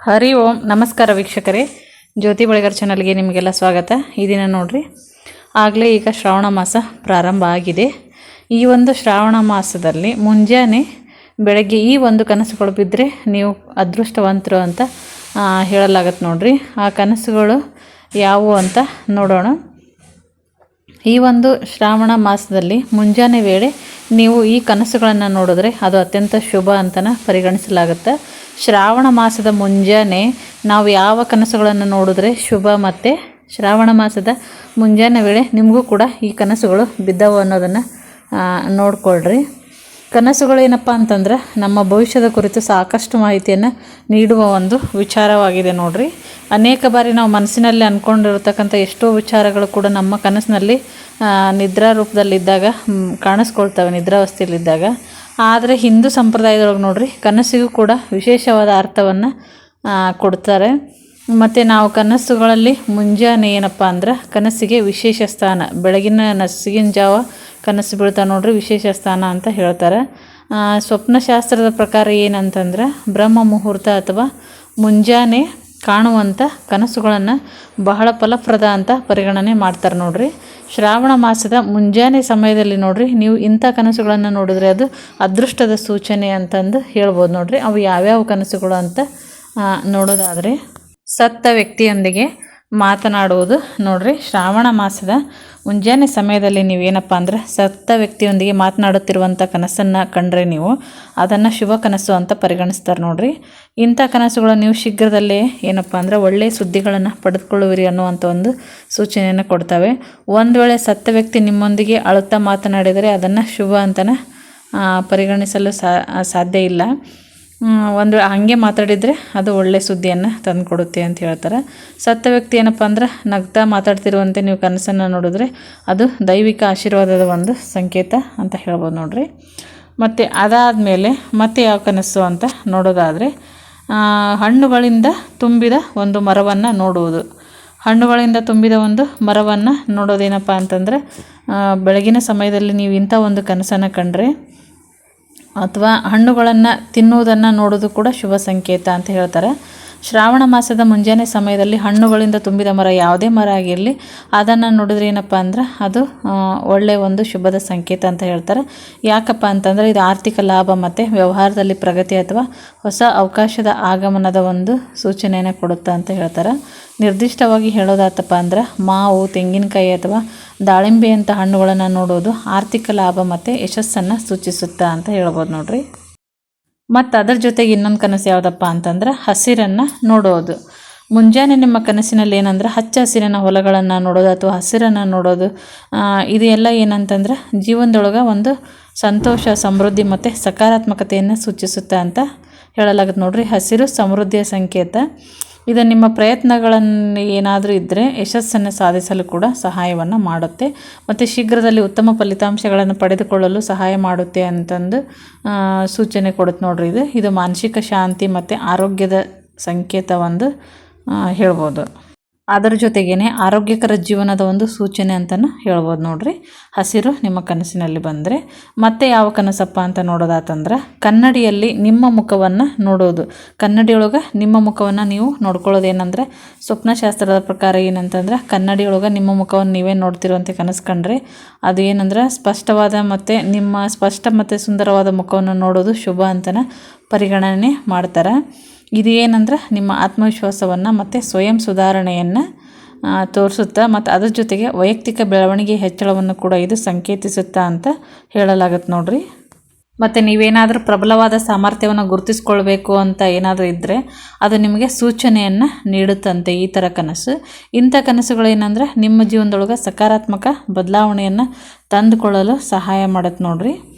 ಹರಿ ಓಂ, ನಮಸ್ಕಾರ ವೀಕ್ಷಕರೇ. ಜ್ಯೋತಿ ಬಳಿಗಾರ್ ಚಾನಲ್ಗೆ ನಿಮಗೆಲ್ಲ ಸ್ವಾಗತ. ಈ ದಿನ ನೋಡ್ರಿ, ಆಗಲೇ ಈಗ ಶ್ರಾವಣ ಮಾಸ ಪ್ರಾರಂಭ ಆಗಿದೆ. ಈ ಒಂದು ಶ್ರಾವಣ ಮಾಸದಲ್ಲಿ ಮುಂಜಾನೆ ಬೆಳಗ್ಗೆ ಈ ಒಂದು ಕನಸುಗಳು ಬಿದ್ದರೆ ನೀವು ಅದೃಷ್ಟವಂತರು ಅಂತ ಹೇಳಲಾಗತ್ತೆ ನೋಡ್ರಿ. ಆ ಕನಸುಗಳು ಯಾವುವು ಅಂತ ನೋಡೋಣ. ಈ ಒಂದು ಶ್ರಾವಣ ಮಾಸದಲ್ಲಿ ಮುಂಜಾನೆ ವೇಳೆ ನೀವು ಈ ಕನಸುಗಳನ್ನು ನೋಡಿದ್ರೆ ಅದು ಅತ್ಯಂತ ಶುಭ ಅಂತನ ಪರಿಗಣಿಸಲಾಗುತ್ತೆ. ಶ್ರಾವಣ ಮಾಸದ ಮುಂಜಾನೆ ನಾವು ಯಾವ ಕನಸುಗಳನ್ನು ನೋಡಿದ್ರೆ ಶುಭ ಮತ್ತು ಶ್ರಾವಣ ಮಾಸದ ಮುಂಜಾನೆ ವೇಳೆ ನಿಮಗೂ ಕೂಡ ಈ ಕನಸುಗಳು ಬಿದ್ದವು ಅನ್ನೋದನ್ನು ನೋಡ್ಕೊಳ್ರಿ. ಕನಸುಗಳು ಏನಪ್ಪ ಅಂತಂದ್ರೆ ನಮ್ಮ ಭವಿಷ್ಯದ ಕುರಿತು ಸಾಕಷ್ಟು ಮಾಹಿತಿಯನ್ನು ನೀಡುವ ಒಂದು ವಿಚಾರವಾಗಿದೆ ನೋಡ್ರಿ. ಅನೇಕ ಬಾರಿ ನಾವು ಮನಸ್ಸಿನಲ್ಲಿ ಅಂದ್ಕೊಂಡಿರ್ತಕ್ಕಂಥ ಎಷ್ಟೋ ವಿಚಾರಗಳು ಕೂಡ ನಮ್ಮ ಕನಸಿನಲ್ಲಿ ನಿದ್ರಾ ರೂಪದಲ್ಲಿದ್ದಾಗ ಕಾಣಿಸ್ಕೊಳ್ತವೆ, ನಿದ್ರಾವಸ್ಥೆಯಲ್ಲಿದ್ದಾಗ. ಆದರೆ ಹಿಂದೂ ಸಂಪ್ರದಾಯದೊಳಗೆ ನೋಡ್ರಿ ಕನಸಿಗೂ ಕೂಡ ವಿಶೇಷವಾದ ಅರ್ಥವನ್ನು ಕೊಡ್ತಾರೆ. ಮತ್ತು ನಾವು ಕನಸುಗಳಲ್ಲಿ ಮುಂಜಾನೆ ಏನಪ್ಪ ಅಂದ್ರೆ ಕನಸಿಗೆ ವಿಶೇಷ ಸ್ಥಾನ, ಬೆಳಗಿನ ನಸಿಗಿನ ಜಾವ ಕನಸು ಬೀಳ್ತಾ ನೋಡ್ರಿ ವಿಶೇಷ ಸ್ಥಾನ ಅಂತ ಹೇಳ್ತಾರೆ. ಸ್ವಪ್ನಶಾಸ್ತ್ರದ ಪ್ರಕಾರ ಏನಂತಂದ್ರೆ ಬ್ರಹ್ಮ ಮುಹೂರ್ತ ಅಥವಾ ಮುಂಜಾನೆ ಕಾಣುವಂಥ ಕನಸುಗಳನ್ನು ಬಹಳ ಫಲಪ್ರದ ಅಂತ ಪರಿಗಣನೆ ಮಾಡ್ತಾರೆ ನೋಡ್ರಿ. ಶ್ರಾವಣ ಮಾಸದ ಮುಂಜಾನೆ ಸಮಯದಲ್ಲಿ ನೋಡ್ರಿ, ನೀವು ಇಂಥ ಕನಸುಗಳನ್ನು ನೋಡಿದ್ರೆ ಅದು ಅದೃಷ್ಟದ ಸೂಚನೆ ಅಂತಂದು ಹೇಳ್ಬೋದು ನೋಡ್ರಿ. ಅವು ಯಾವ್ಯಾವ ಕನಸುಗಳು ಅಂತ ನೋಡೋದಾದ್ರೆ ಸತ್ತ ವ್ಯಕ್ತಿಯೊಂದಿಗೆ ಮಾತನಾಡುವುದು ನೋಡ್ರಿ. ಶ್ರಾವಣ ಮಾಸದ ಮುಂಜಾನೆ ಸಮಯದಲ್ಲಿ ನೀವೇನಪ್ಪ ಅಂದ್ರೆ ಸತ್ತ ವ್ಯಕ್ತಿಯೊಂದಿಗೆ ಮಾತನಾಡುತ್ತಿರುವಂಥ ಕನಸನ್ನು ಕಂಡ್ರೆ ನೀವು ಅದನ್ನು ಶುಭ ಕನಸು ಅಂತ ಪರಿಗಣಿಸ್ತಾರೆ ನೋಡ್ರಿ. ಇಂಥ ಕನಸುಗಳು ನೀವು ಶೀಘ್ರದಲ್ಲೇ ಏನಪ್ಪ ಅಂದ್ರೆ ಒಳ್ಳೆಯ ಸುದ್ದಿಗಳನ್ನು ಪಡೆದುಕೊಳ್ಳುವಿರಿ ಅನ್ನುವಂಥ ಒಂದು ಸೂಚನೆಯನ್ನು ಕೊಡ್ತವೆ. ಒಂದು ವೇಳೆ ಸತ್ತ ವ್ಯಕ್ತಿ ನಿಮ್ಮೊಂದಿಗೆ ಅಳುತ್ತಾ ಮಾತನಾಡಿದರೆ ಅದನ್ನು ಶುಭ ಅಂತಲೇ ಪರಿಗಣಿಸಲು ಸಾಧ್ಯ ಇಲ್ಲ. ಒಂದು ಹಾಗೆ ಮಾತಾಡಿದರೆ ಅದು ಒಳ್ಳೆಯ ಸುದ್ದಿಯನ್ನು ತಂದುಕೊಡುತ್ತೆ ಅಂತ ಹೇಳ್ತಾರೆ. ಸತ್ತ ವ್ಯಕ್ತಿ ಏನಪ್ಪ ಅಂದ್ರೆ ನಗ್ತಾ ಮಾತಾಡ್ತಿರುವಂತೆ ನೀವು ಕನಸನ್ನು ನೋಡಿದ್ರೆ ಅದು ದೈವಿಕ ಆಶೀರ್ವಾದದ ಒಂದು ಸಂಕೇತ ಅಂತ ಹೇಳ್ಬೋದು ನೋಡಿರಿ. ಮತ್ತು ಅದಾದಮೇಲೆ ಮತ್ತೆ ಯಾವ ಕನಸು ಅಂತ ನೋಡೋದಾದರೆ ಹಣ್ಣುಗಳಿಂದ ತುಂಬಿದ ಒಂದು ಮರವನ್ನು ನೋಡುವುದು. ಹಣ್ಣುಗಳಿಂದ ತುಂಬಿದ ಒಂದು ಮರವನ್ನು ನೋಡೋದೇನಪ್ಪ ಅಂತಂದರೆ ಬೆಳಗಿನ ಸಮಯದಲ್ಲಿ ನೀವು ಇಂಥ ಒಂದು ಕನಸನ್ನು ಕಂಡ್ರೆ ಅಥವಾ ಹಣ್ಣುಗಳನ್ನು ತಿನ್ನುವುದನ್ನು ನೋಡೋದು ಕೂಡ ಶುಭ ಸಂಕೇತ ಅಂತ ಹೇಳ್ತಾರೆ. ಶ್ರಾವಣ ಮಾಸದ ಮುಂಜಾನೆ ಸಮಯದಲ್ಲಿ ಹಣ್ಣುಗಳಿಂದ ತುಂಬಿದ ಮರ ಯಾವುದೇ ಮರ ಆಗಿರಲಿ, ಅದನ್ನು ನೋಡಿದ್ರೆ ಏನಪ್ಪ ಅಂದ್ರೆ ಅದು ಒಳ್ಳೆಯ ಒಂದು ಶುಭದ ಸಂಕೇತ ಅಂತ ಹೇಳ್ತಾರೆ. ಯಾಕಪ್ಪ ಅಂತಂದರೆ ಇದು ಆರ್ಥಿಕ ಲಾಭ ಮತ್ತು ವ್ಯವಹಾರದಲ್ಲಿ ಪ್ರಗತಿ ಅಥವಾ ಹೊಸ ಅವಕಾಶದ ಆಗಮನದ ಒಂದು ಸೂಚನೆಯನ್ನು ಕೊಡುತ್ತೆ ಅಂತ ಹೇಳ್ತಾರೆ. ನಿರ್ದಿಷ್ಟವಾಗಿ ಹೇಳೋದಾತಪ್ಪ ಅಂದ್ರೆ ಮಾವು, ತೆಂಗಿನಕಾಯಿ ಅಥವಾ ದಾಳಿಂಬೆಯಂಥ ಹಣ್ಣುಗಳನ್ನು ನೋಡೋದು ಆರ್ಥಿಕ ಲಾಭ ಮತ್ತು ಯಶಸ್ಸನ್ನು ಸೂಚಿಸುತ್ತಾ ಅಂತ ಹೇಳ್ಬೋದು ನೋಡ್ರಿ. ಮತ್ತು ಅದರ ಜೊತೆಗೆ ಇನ್ನೊಂದು ಕನಸು ಯಾವುದಪ್ಪ ಅಂತಂದ್ರೆ ಹಸಿರನ್ನು ನೋಡೋದು. ಮುಂಜಾನೆ ನಿಮ್ಮ ಕನಸಿನಲ್ಲಿ ಏನಂದ್ರೆ ಹಚ್ಚ ಹಸಿರಿನ ಹೊಲಗಳನ್ನು ನೋಡೋದು ಅಥವಾ ಹಸಿರನ್ನು ನೋಡೋದು. ಇದು ಎಲ್ಲ ಏನಂತಂದ್ರೆ ಜೀವನದೊಳಗೆ ಒಂದು ಸಂತೋಷ, ಸಮೃದ್ಧಿ ಮತ್ತು ಸಕಾರಾತ್ಮಕತೆಯನ್ನು ಸೂಚಿಸುತ್ತೆ ಅಂತ ಹೇಳಲಾಗುತ್ತೆ ನೋಡಿರಿ. ಹಸಿರು ಸಮೃದ್ಧಿಯ ಸಂಕೇತ. ಇದು ನಿಮ್ಮ ಪ್ರಯತ್ನಗಳನ್ನು ಏನಾದರೂ ಇದ್ದರೆ ಯಶಸ್ಸನ್ನು ಸಾಧಿಸಲು ಕೂಡ ಸಹಾಯವನ್ನು ಮಾಡುತ್ತೆ. ಮತ್ತು ಶೀಘ್ರದಲ್ಲಿ ಉತ್ತಮ ಫಲಿತಾಂಶಗಳನ್ನು ಪಡೆದುಕೊಳ್ಳಲು ಸಹಾಯ ಮಾಡುತ್ತೆ ಅಂತಂದು ಸೂಚನೆ ಕೊಡುತ್ತೆ ನೋಡ್ರಿ ಇದು. ಇದು ಮಾನಸಿಕ ಶಾಂತಿ ಮತ್ತು ಆರೋಗ್ಯದ ಸಂಕೇತ ಒಂದು ಹೇಳ್ಬೋದು. ಅದರ ಜೊತೆಗೇ ಆರೋಗ್ಯಕರ ಜೀವನದ ಒಂದು ಸೂಚನೆ ಅಂತಲೂ ಹೇಳ್ಬೋದು ನೋಡ್ರಿ. ಹಸಿರು ನಿಮ್ಮ ಕನಸಿನಲ್ಲಿ ಬಂದರೆ, ಮತ್ತೆ ಯಾವ ಕನಸಪ್ಪ ಅಂತ ನೋಡೋದಾತಂದ್ರೆ, ಕನ್ನಡಿಯಲ್ಲಿ ನಿಮ್ಮ ಮುಖವನ್ನು ನೋಡೋದು. ಕನ್ನಡಿಯೊಳಗೆ ನಿಮ್ಮ ಮುಖವನ್ನು ನೀವು ನೋಡ್ಕೊಳ್ಳೋದು ಏನಂದ್ರೆ ಸ್ವಪ್ನಶಾಸ್ತ್ರದ ಪ್ರಕಾರ ಏನಂತಂದ್ರೆ, ಕನ್ನಡಿಯೊಳಗೆ ನಿಮ್ಮ ಮುಖವನ್ನು ನೀವೇ ನೋಡ್ತಿರುವಂತೆ ಕನಸು ಕಂಡ್ರೆ, ಅದು ಏನಂದ್ರೆ, ಸ್ಪಷ್ಟವಾದ ಮತ್ತು ನಿಮ್ಮ ಸ್ಪಷ್ಟ ಮತ್ತು ಸುಂದರವಾದ ಮುಖವನ್ನು ನೋಡೋದು ಶುಭ ಅಂತನ ಪರಿಗಣನೆ ಮಾಡ್ತಾರೆ. ಇದು ಏನಂದ್ರೆ ನಿಮ್ಮ ಆತ್ಮವಿಶ್ವಾಸವನ್ನು ಮತ್ತು ಸ್ವಯಂ ಸುಧಾರಣೆಯನ್ನು ತೋರಿಸುತ್ತಾ ಮತ್ತು ಅದರ ಜೊತೆಗೆ ವೈಯಕ್ತಿಕ ಬೆಳವಣಿಗೆ ಹೆಚ್ಚಳವನ್ನು ಕೂಡ ಇದು ಸಂಕೇತಿಸುತ್ತಾ ಅಂತ ಹೇಳಲಾಗತ್ತೆ ನೋಡ್ರಿ. ಮತ್ತು ನೀವೇನಾದರೂ ಪ್ರಬಲವಾದ ಸಾಮರ್ಥ್ಯವನ್ನು ಗುರುತಿಸ್ಕೊಳ್ಬೇಕು ಅಂತ ಏನಾದರೂ ಇದ್ದರೆ ಅದು ನಿಮಗೆ ಸೂಚನೆಯನ್ನು ನೀಡುತ್ತಂತೆ ಈ ಥರ ಕನಸು. ಇಂಥ ಕನಸುಗಳು ಏನಂದ್ರೆ ನಿಮ್ಮ ಜೀವನದೊಳಗೆ ಸಕಾರಾತ್ಮಕ ಬದಲಾವಣೆಯನ್ನು ತಂದುಕೊಳ್ಳಲು ಸಹಾಯ ಮಾಡುತ್ತೆ ನೋಡ್ರಿ.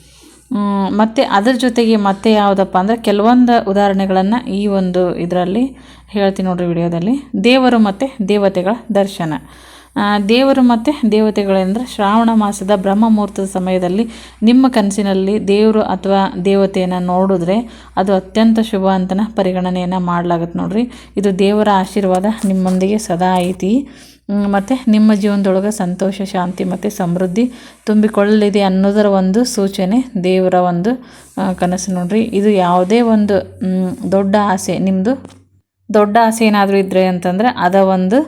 ಮತ್ತು ಅದ್ರ ಜೊತೆಗೆ ಮತ್ತೆ ಯಾವುದಪ್ಪ ಅಂದರೆ ಕೆಲವೊಂದು ಉದಾಹರಣೆಗಳನ್ನು ಈ ಒಂದು ಇದರಲ್ಲಿ ಹೇಳ್ತೀನಿ ನೋಡಿರಿ ವಿಡಿಯೋದಲ್ಲಿ. ದೇವರು ಮತ್ತು ದೇವತೆಗಳ ದರ್ಶನ. ದೇವರು ಮತ್ತು ದೇವತೆಗಳೆಂದರೆ ಶ್ರಾವಣ ಮಾಸದ ಬ್ರಹ್ಮ ಮುಹೂರ್ತದ ಸಮಯದಲ್ಲಿ ನಿಮ್ಮ ಕನಸಿನಲ್ಲಿ ದೇವರು ಅಥವಾ ದೇವತೆಯನ್ನು ನೋಡಿದ್ರೆ ಅದು ಅತ್ಯಂತ ಶುಭ ಅಂತನ ಪರಿಗಣನೆಯನ್ನು ಮಾಡಲಾಗುತ್ತೆ ನೋಡ್ರಿ. ಇದು ದೇವರ ಆಶೀರ್ವಾದ ನಿಮ್ಮೊಂದಿಗೆ ಸದಾ ಐತಿ. ಮತ್ತು ನಿಮ್ಮ ಜೀವನದೊಳಗೆ ಸಂತೋಷ, ಶಾಂತಿ ಮತ್ತು ಸಮೃದ್ಧಿ ತುಂಬಿಕೊಳ್ಳಲಿದೆ ಅನ್ನೋದರ ಒಂದು ಸೂಚನೆ ದೇವರ ಒಂದು ಕನಸು ನೋಡ್ರಿ. ಇದು ಯಾವುದೇ ಒಂದು ದೊಡ್ಡ ಆಸೆ ನಿಮ್ಮದು ದೊಡ್ಡ ಆಸೆ ಏನಾದರೂ ಇದ್ದರೆ ಅಂತಂದರೆ ಅದ ಒಂದು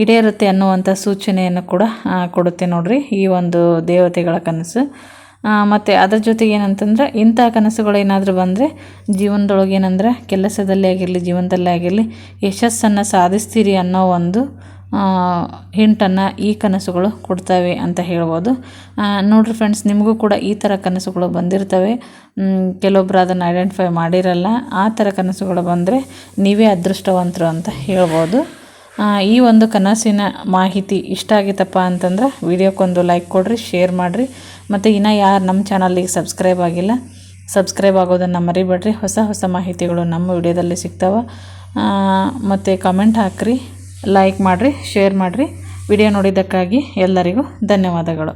ಈಡೇರುತ್ತೆ ಅನ್ನುವಂಥ ಸೂಚನೆಯನ್ನು ಕೂಡ ಕೊಡುತ್ತೆ ನೋಡ್ರಿ ಈ ಒಂದು ದೇವತೆಗಳ ಕನಸು. ಮತ್ತು ಅದರ ಜೊತೆಗೆ ಏನಂತಂದ್ರೆ, ಇಂಥ ಕನಸುಗಳು ಏನಾದರೂ ಬಂದರೆ, ಜೀವನದೊಳಗೆ ಏನಂದ್ರೆ, ಕೆಲಸದಲ್ಲೇ ಆಗಿರಲಿ, ಜೀವನದಲ್ಲೇ ಆಗಿರಲಿ, ಯಶಸ್ಸನ್ನು ಸಾಧಿಸ್ತೀರಿ ಅನ್ನೋ ಒಂದು ಹಿಂಟನ್ನು ಈ ಕನಸುಗಳು ಕೊಡ್ತವೆ ಅಂತ ಹೇಳ್ಬೋದು. ನೋಡಿರಿ ಫ್ರೆಂಡ್ಸ್ ನಿಮಗೂ ಕೂಡ ಈ ಥರ ಕನಸುಗಳು ಬಂದಿರ್ತವೆ. ಕೆಲವೊಬ್ಬರು ಅದನ್ನು ಐಡೆಂಟಿಫೈ ಮಾಡಿರಲ್ಲ, ಆ ಥರ ಕನಸುಗಳು ಬಂದರೆ ನೀವೇ ಅದೃಷ್ಟವಂತರು ಅಂತ ಹೇಳ್ಬೋದು. ಈ ಒಂದು ಕನಸಿನ ಮಾಹಿತಿ ಇಷ್ಟ ಆಗಿತ್ತಪ್ಪ ಅಂತಂದ್ರೆ ವಿಡಿಯೋಕ್ಕೊಂದು ಲೈಕ್ ಕೊಡಿರಿ ಶೇರ್ ಮಾಡಿರಿ. ಮತ್ತು ಇನ್ನು ಯಾರು ನಮ್ಮ ಚಾನಲ್ಲಿಗೆ ಸಬ್ಸ್ಕ್ರೈಬ್ ಆಗಿಲ್ಲ ಸಬ್ಸ್ಕ್ರೈಬ್ ಆಗೋದನ್ನು ಮರಿಬೇಡ್ರಿ. ಹೊಸ ಹೊಸ ಮಾಹಿತಿಗಳು ನಮ್ಮ ವಿಡಿಯೋದಲ್ಲಿ ಸಿಗ್ತಾವೆ. ಮತ್ತು ಕಮೆಂಟ್ ಹಾಕ್ರಿ ಲೈಕ್ ಮಾಡಿರಿ ಶೇರ್ ಮಾಡಿರಿ. ವಿಡಿಯೋ ನೋಡಿದ್ದಕ್ಕಾಗಿ ಎಲ್ಲರಿಗೂ ಧನ್ಯವಾದಗಳು.